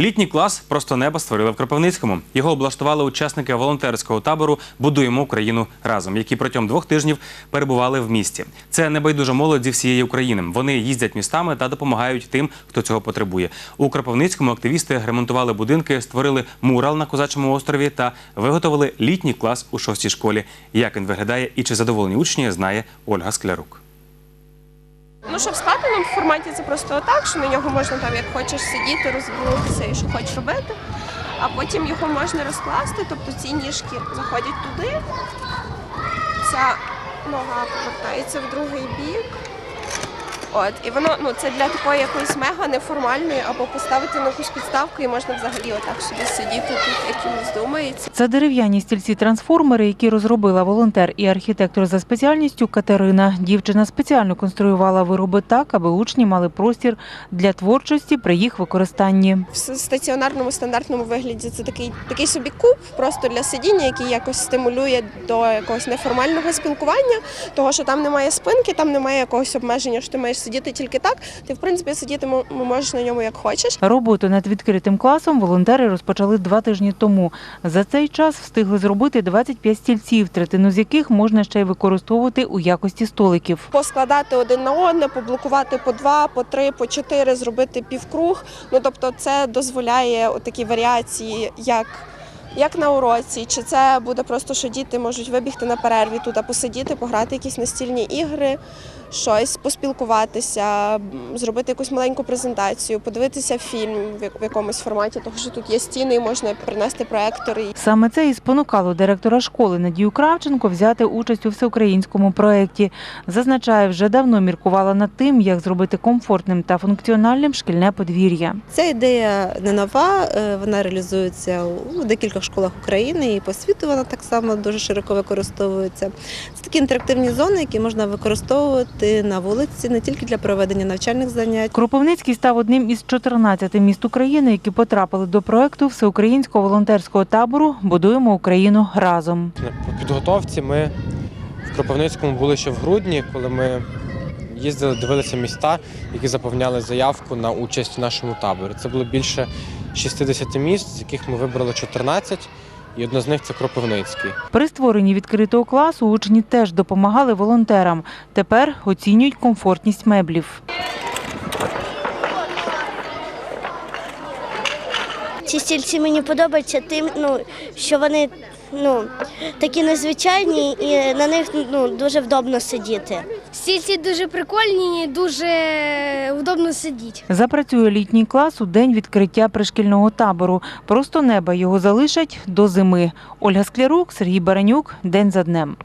Літній клас просто неба створили в Кропивницькому. Його облаштували учасники волонтерського табору Будуємо Україну разом, які протягом двох тижнів перебували в місті. Це небайдужа молодь зі всієї України. Вони їздять містами та допомагають тим, хто цього потребує. У Кропивницькому активісти ремонтували будинки, створили мурал на козачому острові та виготовили літній клас у шостій школі. Як він виглядає і чи задоволені учні, знає Ольга Склярук. Ну, що в складеному форматі це просто так, що на нього можна там як хочеш сидіти, розвернутися і що хочеш робити. А потім його можна розкласти, тобто ці ніжки заходять туди, ця нога повертається в другий бік. От, і воно ну це для такої якоїсь мега неформальної, або поставити на якусь підставку і можна взагалі отак собі сидіти тут, як йому здумається. Це дерев'яні стільці-трансформери, які розробила волонтер і архітектор за спеціальністю Катерина. Дівчина спеціально конструювала вироби так, аби учні мали простір для творчості при їх використанні. В стаціонарному стандартному вигляді це такий, такий собі куб просто для сидіння, який якось стимулює до якогось неформального спілкування, того що там немає спинки, там немає якогось обмеження, що ти маєш сидіти тільки так. Ти в принципі сидіти мо- можеш на ньому як хочеш. Роботу над відкритим класом волонтери розпочали два тижні тому. За цей час встигли зробити 25 стільців, третину з яких можна ще й використовувати у якості столиків. Поскладати один на одне, поблокувати по два, по три, по чотири, зробити півкруг. Ну тобто, це дозволяє такі варіації, як. Як на уроці, чи це буде просто, що діти можуть вибігти на перерві тут, а посидіти, пограти якісь настільні ігри, щось поспілкуватися, зробити якусь маленьку презентацію, подивитися фільм в якомусь форматі, тому що тут є стіни, і можна принести проектор. Саме це і спонукало директора школи Надію Кравченко взяти участь у всеукраїнському проєкті. Зазначає, вже давно міркувала над тим, як зробити комфортним та функціональним шкільне подвір'я. Ця ідея не нова, е, вона реалізується у декількох школах України і по світу вона так само дуже широко використовується. Це такі інтерактивні зони, які можна використовувати на вулиці не тільки для проведення навчальних занять. Кропивницький став одним із 14 міст України, які потрапили до проекту всеукраїнського волонтерського табору Будуємо Україну разом. По підготовці ми в Кропивницькому були ще в грудні, коли ми їздили, дивилися міста, які заповняли заявку на участь в нашому таборі. Це було більше 60 міст, з яких ми вибрали 14, і одне з них це Кропивницький. При створенні відкритого класу учні теж допомагали волонтерам. Тепер оцінюють комфортність меблів. Ці стільці мені подобаються тим, ну, що вони ну, такі незвичайні і на них ну, дуже вдобно сидіти. Стільці дуже прикольні, дуже удобно сидіти. Запрацює літній клас у день відкриття пришкільного табору. Просто неба його залишать до зими. Ольга Склярук, Сергій Баранюк. День за днем.